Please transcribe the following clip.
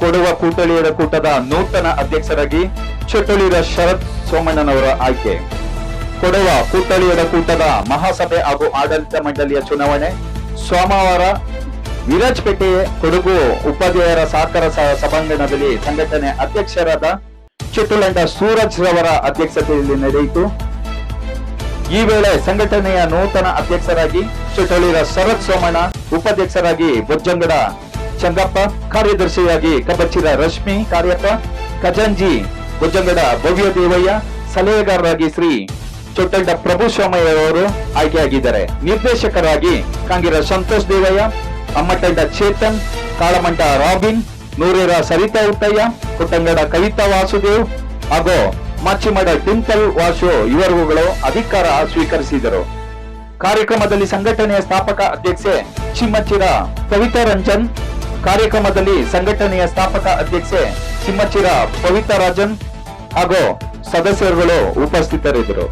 ಕೊಡುವ ಕೂಟಳಿಯರ ಕೂಟದ ನೂತನ ಅಧ್ಯಕ್ಷರಾಗಿ ಚಟುಳಿರ ಶರತ್ ಸೋಮಣ್ಣನವರ ಆಯ್ಕೆ. ಕೊಡುವ ಕೂಟಳಿಯರ ಕೂಟದ ಮಹಾಸಭೆ ಹಾಗೂ ಆಡಳಿತ ಮಂಡಳಿಯ ಚುನಾವಣೆ. ಸೋಮವಾರ ವಿರಾಜ್ಪೇಟೆ ಕೊಡಗು ಉಪಾಧ್ಯಾಯರ ಸಹಕಾರ ಸಭಾಂಗಣದಲ್ಲಿ ಸಂಘಟನೆ ಅಧ್ಯಕ್ಷರಾದ ಚಿಟ್ಟುಲಂಡ ಸೂರಜ್ ರವರ ಅಧ್ಯಕ್ಷತೆಯಲ್ಲಿ ನಡೆಯಿತು. ಈ ವೇಳೆ ಸಂಘಟನೆಯ ನೂತನ ಅಧ್ಯಕ್ಷರಾಗಿ ಚಿಟ್ಟಳಿರ ಶರತ್ ಸೋಮಣ್ಣ, ಉಪಾಧ್ಯಕ್ಷರಾಗಿ ಬೊಜ್ಜಂಗಡ ಚಂಗಪ್ಪ, ಕಾರ್ಯದರ್ಶಿಯಾಗಿ ಕಬಚ್ಚಿರ ರಶ್ಮಿ, ಕಾರ್ಯಪ್ಪ, ಖಜಾಂಜಿ, ಭುಜಂಗಡ ಭವ್ಯ ದೇವಯ್ಯ, ಸಲಹೆಗಾರರಾಗಿ ಶ್ರೀ ಚೊಟ್ಟಡ್ಡ ಪ್ರಭು ಅವರು ಆಯ್ಕೆಯಾಗಿದ್ದಾರೆ. ನಿರ್ದೇಶಕರಾಗಿ ಕಾಂಗಿರ ಸಂತೋಷ್ ದೇವಯ್ಯ ಅಮ್ಮಟಂಡ ಚೇತನ್ ಕಾಳಮಂಟ ರಾಬಿನ್, ನೂರೇರ ಸರಿತಾ ಉತ್ತಯ್ಯ, ಕುಟ್ಟಂಗಡ ಕವಿತಾ ವಾಸುದೇವ್ ಹಾಗೂ ಮಾಚಿಮಡ ಟಿಂಕಲ್ ವಾಸು ಇವರುಗಳು ಅಧಿಕಾರ ಸ್ವೀಕರಿಸಿದರು. ಕಾರ್ಯಕ್ರಮದಲ್ಲಿ ಸಂಘಟನೆಯ ಸ್ಥಾಪಕ ಅಧ್ಯಕ್ಷೆ ಚಿಮ್ಮಚ್ಚಿರ ಕವಿತಾ ರಂಜನ್ ಕಾರ್ಯಕ್ರಮದಲ್ಲಿ ಸಂಘಟನೆಯ ಸ್ಥಾಪಕ ಅಧ್ಯಕ್ಷೆ ಸಿಮ್ಮಚ್ಚಿರ ಪವಿತಾ ರಾಜನ್ ಹಾಗೂ ಸದಸ್ಯರುಗಳು ಉಪಸ್ಥಿತರಿದ್ದರು.